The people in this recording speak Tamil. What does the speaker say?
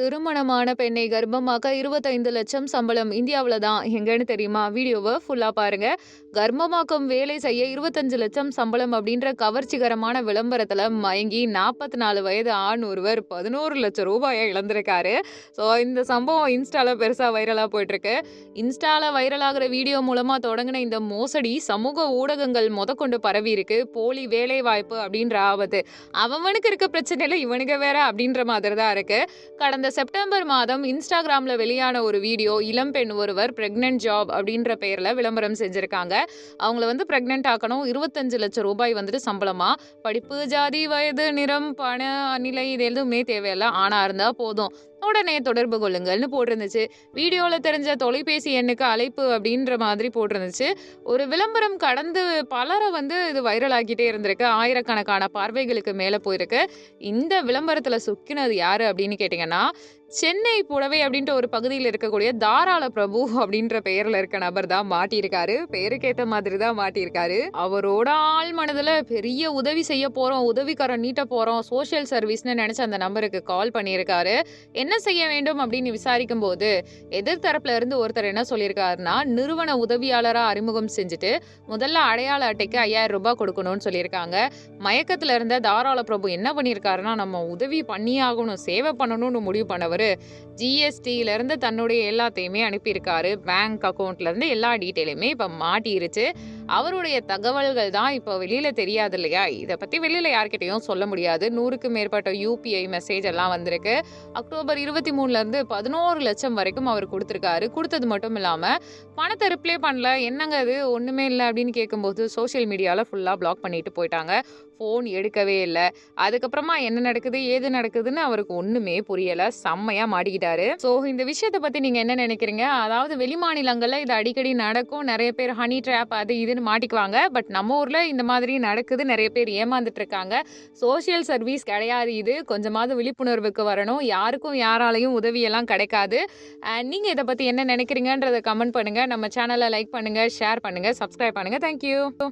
திருமணமான பெண்ணை கர்ப்பமாக்க இருபத்தைந்து லட்சம் சம்பளம் இந்தியாவில் தான். எங்கன்னு தெரியுமா? வீடியோவை ஃபுல்லாக பாருங்க. கர்ப்பமாக்கும் வேலை செய்ய இருபத்தஞ்சு லட்சம் சம்பளம் அப்படின்ற கவர்ச்சிகரமான விளம்பரத்தில் மயங்கி நாற்பத்தி நாலு வயது ஆண் ஒருவர் பதினோரு லட்சம் ரூபாயை இழந்திருக்காரு. ஸோ இந்த சம்பவம் இன்ஸ்டால பெருசாக வைரலாக போயிட்டுருக்கு. இன்ஸ்டால வைரலாகிற வீடியோ மூலமாக தொடங்கின இந்த மோசடி சமூக ஊடகங்கள் முதற்கொண்டு பரவி இருக்கு. போலி வேலை வாய்ப்பு அப்படின்ற ஆபத்து. அவனுக்கு இருக்க பிரச்சனையில் இவனுக்கு வேற அப்படின்ற மாதிரி தான் இருக்கு. கடந்த செப்டம்பர் மாதம் இன்ஸ்டாகிராமில் வெளியான ஒரு வீடியோ இளம்பெண் ஒருவர் ப்ரெக்னென்ட் ஜாப் அப்படின்ற பெயரில் விளம்பரம் செஞ்சுருக்காங்க. அவங்கள வந்து ப்ரெக்னென்ட் ஆக்கணும். இருபத்தஞ்சு லட்சம் ரூபாய் வந்துட்டு சம்பளமாக படிப்பு ஜாதி வயது நிறம் பண நிலை இது எதுவுமே தேவையில்ல. ஆனால் இருந்தால் போதும். உடனே தொடர்பு கொள்ளுங்கள்னு போட்டிருந்துச்சு. வீடியோவில் தெரிஞ்ச தொலைபேசி எண்ணுக்கு அழைப்பு அப்படின்ற மாதிரி போட்டிருந்துச்சு. ஒரு விளம்பரம் கடந்து பலரை வந்து இது வைரல் ஆகிட்டே இருந்திருக்கு. ஆயிரக்கணக்கான பார்வைகளுக்கு மேலே போயிருக்கு. இந்த விளம்பரத்தில் சுக்கினது யாரு அப்படின்னு கேட்டிங்கன்னா சென்னை புடவை அப்படின்ற ஒரு பகுதியில் இருக்கக்கூடிய தாராள பிரபு அப்படின்ற பெயரில் இருக்க நபர் தான் மாட்டியிருக்காரு. பெயருக்கேற்ற மாதிரி தான் மாட்டியிருக்காரு. அவரோட ஆள் மனதில் பெரிய உதவி செய்ய போகிறோம் உதவிக்காரன் நீட்ட போகிறோம் சோஷியல் சர்வீஸ்னு நினச்ச அந்த நம்பருக்கு கால் பண்ணியிருக்காரு. என்ன செய்ய வேண்டும் அப்படின்னு விசாரிக்கும் போது எதிர்த்தரப்புல இருந்து ஒருத்தர் என்ன சொல்லியிருக்காருன்னா நிறுவன உதவியாளராக அறிமுகம் செஞ்சுட்டு முதல்ல அடையாள அட்டைக்கு ஐயாயிரம் ரூபாய் கொடுக்கணும்னு சொல்லியிருக்காங்க. மயக்கத்தில் இருந்த தாராள பிரபு என்ன பண்ணியிருக்காருன்னா நம்ம உதவி பண்ணியே ஆகணும் சேவை பண்ணணும்னு முடிவு பண்ணவர். ஜிஎஸ்டியில இருந்து தன்னுடைய எல்லாத்தையுமே அனுப்பியிருக்காரு. பேங்க் அக்கௌண்ட்லேருந்து எல்லா டீட்டெயிலுமே இப்போ மாட்டிருச்சு. அவருடைய தகவல்கள் தான் இப்போ வெளியில தெரியாது இல்லையா? இதை பத்தி வெளியில யார்கிட்டையும் சொல்ல முடியாது. நூறுக்கு மேற்பட்ட யூபிஐ மெசேஜ் எல்லாம் வந்திருக்கு. அக்டோபர் இருபத்தி மூணுல இருந்து பதினோரு லட்சம் வரைக்கும் அவர் கொடுத்துருக்காரு. கொடுத்தது மட்டும் இல்லாம பணத்தை ரிப்ளை பண்ணல. என்னங்க அது ஒண்ணுமே இல்லை அப்படின்னு கேட்கும்போது சோஷியல் மீடியால ஃபுல்லா பிளாக் பண்ணிட்டு போயிட்டாங்க. ஃபோன் எடுக்கவே இல்லை. அதுக்கப்புறமா என்ன நடக்குது? ஏது நடக்குதுன்னு அவருக்கு ஒண்ணுமே புரியல. செம்மையா மாட்டிக்கிட்டாரு. ஸோ இந்த விஷயத்தை பத்தி நீங்க என்ன நினைக்கிறீங்க? அதாவது வெளிமாநிலங்களில் இது அடிக்கடி நடக்கும். நிறைய பேர் ஹனி ட்ராப் அது இதுன்னு மாட்டிக்குவாங்க. பட் நம்ம ஊரில் இந்த மாதிரி நடக்குது. நிறைய பேர் ஏமாந்துட்டு இருக்காங்க சோஷியல் சர்வீஸ் கிடையாது இது. கொஞ்சமாவது விழிப்புணர்வுக்கு வரணும். யாருக்கும் யாராலையும் உதவியெல்லாம் கிடைக்காது. அண்ட் இதை பற்றி என்ன நினைக்கிறீங்கன்றதை கமெண்ட் பண்ணுங்கள் நம்ம சேனலை லைக் பண்ணுங்கள் ஷேர் பண்ணுங்கள் சப்ஸ்கிரைப் பண்ணுங்கள் தேங்க்யூ